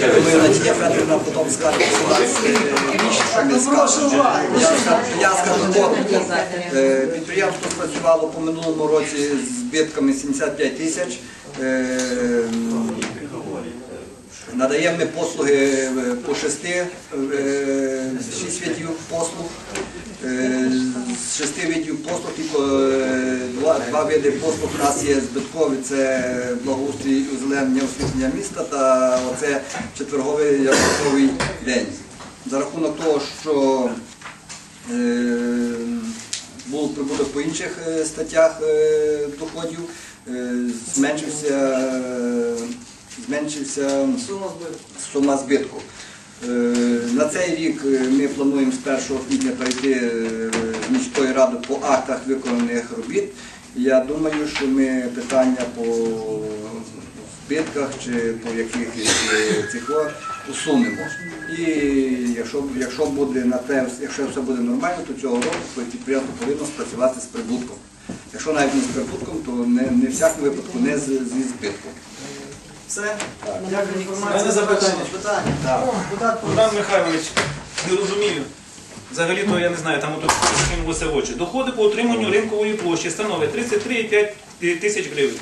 Думаю, Надія Федорівна потім скаже, що нас е, більше, що ми скажемо. Я скажу. Е, Підприємство спрацювало по минулому році з збитками 75 тисяч. Е, Надаємо послуги е, по шести, е, шість видів послуг. Е, З шести видів послуг тільки е, два, два види послуг у нас є збиткові, це благоустрій і озеленення освітлення міста та оце четверговий ярмарковий день. За рахунок того, що е, був прибуток по інших статтях доходів, зменшився, зменшився сума збитку. Е, На цей рік е, ми плануємо з 1 квітня перейти е, в міської ради по актах виконаних робіт. Я думаю, що ми питання по збитках чи по якихось цих усунемо. І якщо, якщо буде на те, якщо все буде нормально, то цього року підприємство повинно спрацювати з прибутком. Якщо навіть не з прибутком, то не, не всякому випадку не з, зі збитком. Все? Дякую У мене запитання. Питання. Так. Депутат Богдан Михайлович, не розумію. Взагалі, то я не знаю, там отут скинулося в очі. Доходи по отриманню ринкової площі становить 33,5 тисяч гривень.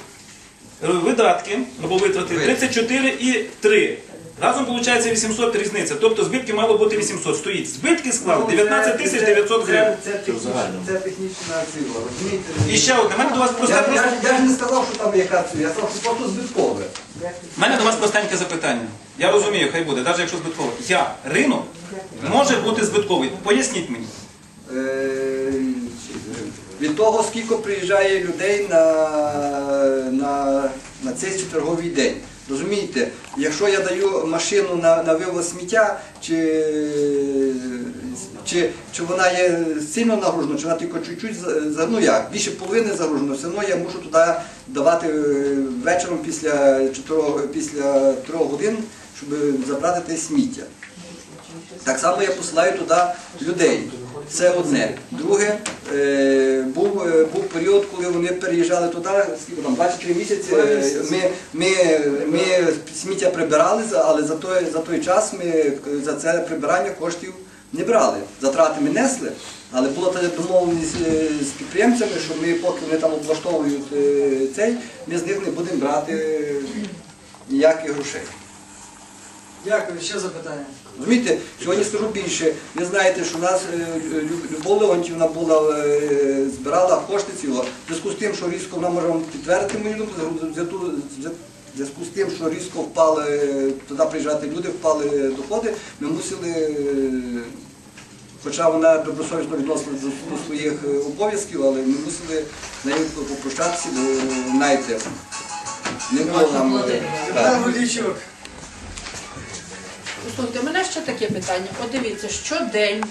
Е, Видатки або витрати 34,3. Разом виходить 800 різниця. Тобто збитки мало бути 800. Стоїть. Збитки склали 19 тисяч 900 гривень. Це, це, технічна, це технічна ціла, розумієте? І ще одне, в мене до вас Я, просто. я, я ж не сказав, що там яка ціла, я сказав, що просто збиткове. У мене до вас простеньке запитання. Я розумію, хай буде, навіть якщо збитковий. Я ринок може бути збитковий. Поясніть мені. Е, від того, скільки приїжджає людей на, на, на цей четверговий день. Розумієте, якщо я даю машину на, на вивоз сміття, чи, чи, чи вона є сильно нагружена, чи вона тільки чуть-чуть, ну як, більше половини загружена, все одно я мушу туди давати е, вечором після 4, після 3 годин, щоб забрати те сміття. Так само я посилаю туди людей. Це одне. Друге, е, був, е, був період, коли вони переїжджали туди, скільки там, 23 місяці. е, Ми, ми, ми сміття прибирали, але за той, за той час ми за це прибирання коштів не брали. Затрати ми несли, але була домовленість з підприємцями, що ми, поки вони там облаштовують цей, ми з них не будемо брати ніяких грошей. Дякую. Ще запитання. Розумієте, сьогодні скажу більше. Ви знаєте, що у нас е, Любов Леонтівна була, е, збирала кошти цього. В зв'язку з тим, що різко вона може вам підтвердити мою думку, в зв'язку- з тим, що різко впали, е, туди приїжджати люди, впали доходи, ми мусили, хоча вона добросовісно відносилася до, своїх обов'язків, але ми мусили нею попрощатися, бо знаєте, не було нам. Слухайте, у мене ще таке питання. От дивіться, щодень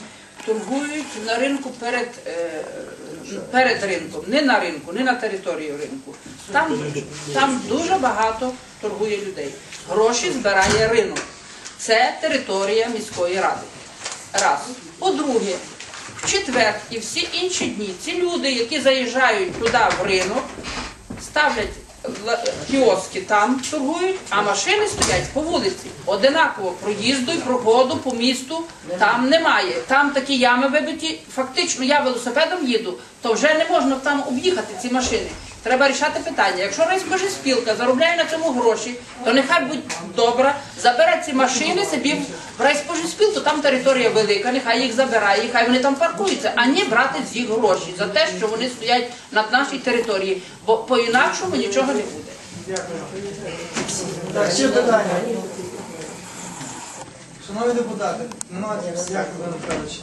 торгують на ринку перед, е, перед ринком, не на ринку, не на території ринку. Там, там дуже багато торгує людей. Гроші збирає ринок. Це територія міської ради. Раз. По-друге, в четвер і всі інші дні ці люди, які заїжджають туди в ринок, ставлять кіоски там торгують, а машини стоять по вулиці. Одинаково проїзду і проходу по місту там немає. Там такі ями вибиті. Фактично, я велосипедом їду, то вже не можна там об'їхати ці машини. Треба рішати питання. Якщо райспоживспілка заробляє на цьому гроші, то нехай будь добра, забере ці машини собі в райспоживспілку, там територія велика, нехай їх забирає, і хай вони там паркуються, а не брати з їх гроші за те, що вони стоять над нашій території, бо по-інакшому нічого не буде. Дякую. Так, ще питання. Шановні депутати, ну, дякую, Іван Михайлович.